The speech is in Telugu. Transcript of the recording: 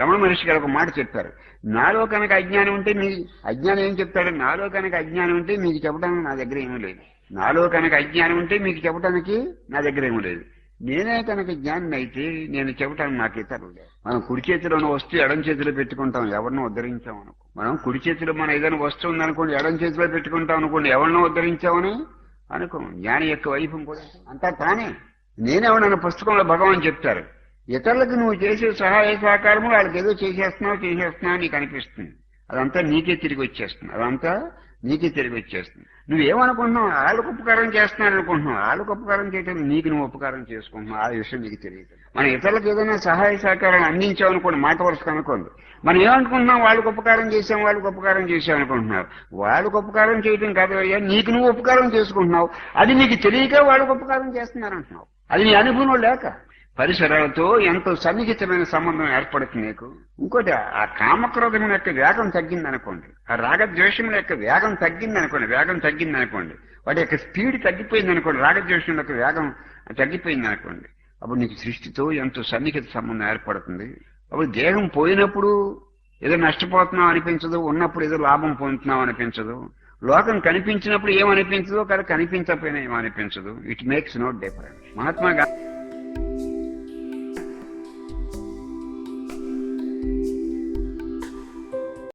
రమణ మహర్షి గారు ఒక మాట చెప్పారు. నాలో కనుక అజ్ఞానం ఉంటే నీ అజ్ఞానం ఏం చెప్తాడు? నాలో కనుక అజ్ఞానం ఉంటే మీకు చెప్పడానికి నా దగ్గర ఏమీ లేదు. నాలో కనుక అజ్ఞానం ఉంటే మీకు చెప్పడానికి నా దగ్గర ఏమీ లేదు. నేనే కనుక జ్ఞానం అయితే నేను చెప్పడానికి నాకు ఇతరులు లేదు మనం కుడి చేతిలో ఉన్న వస్తువు ఎడం చేతిలో పెట్టుకుంటాం. ఎవరినో ఉద్ధరించాం అనుకో. మనం కుడి చేతిలో మన ఏదైనా వస్తువు ఉందనుకోండి ఎడం చేతిలో పెట్టుకుంటాం అనుకోండి ఎవరినో ఉద్ధరించామని అనుకో జ్ఞాని యొక్క వైభవం కూడా అంతా. తానే. నేనేమన్నా పుస్తకంలో భగవాన్ చెప్తారు. ఇతరులకు నువ్వు చేసే సహాయ సహకారము వాళ్ళకి ఏదో చేసేస్తున్నావు చేసేస్తున్నావు నీకు అనిపిస్తుంది. అదంతా నీకే తిరిగి వచ్చేస్తుంది. అదంతా నీకే తిరిగి వచ్చేస్తుంది. నువ్వేమనుకుంటున్నావు? వాళ్ళకు ఉపకారం చేస్తున్నాను అనుకుంటున్నావు. వాళ్ళకు ఉపకారం చేయటం నీకు నువ్వు ఉపకారం చేసుకుంటున్నావు. ఆ విషయం నీకు తెలియదు. మనం ఇతరులకు ఏదైనా సహాయ సహకారం అందించాం అనుకోండి మాట వరుసకు అనుకోండి మనం ఏమనుకుంటున్నాం? వాళ్ళకు ఉపకారం చేసాం వాళ్ళకు ఉపకారం చేసాం అనుకుంటున్నారు వాళ్ళకు ఉపకారం చేయటం కాదు అయ్యా నీకు నువ్వు ఉపకారం చేసుకుంటున్నావు. అది నీకు తెలియక వాళ్ళకు ఉపకారం చేస్తున్నారు అంటున్నావు. అది నీ అనుభవం లేక. పరిసరాలతో ఎంతో సన్నిహితమైన సంబంధం ఏర్పడుతుంది నీకు. ఇంకోటి ఆ కామక్రోధం యొక్క వేగం తగ్గింది అనుకోండి ఆ రాగద్వేషముల యొక్క వేగం తగ్గింది అనుకోండి వేగం తగ్గింది అనుకోండి వాటి యొక్క స్పీడ్ తగ్గిపోయింది అనుకోండి రాగద్వేషముల యొక్క వేగం తగ్గిపోయింది అనుకోండి అప్పుడు నీకు సృష్టితో ఎంతో సన్నిహిత సంబంధం ఏర్పడుతుంది. అప్పుడు దేహం పోయినప్పుడు ఏదో నష్టపోతున్నాం అనిపించదు ఉన్నప్పుడు ఏదో లాభం పొందుతున్నాం అనిపించదు. లోకం కనిపించినప్పుడు ఏమనిపించదో కదా కనిపించకపోయినా ఏమనిపించదు. It makes no difference Mahatma Gandhi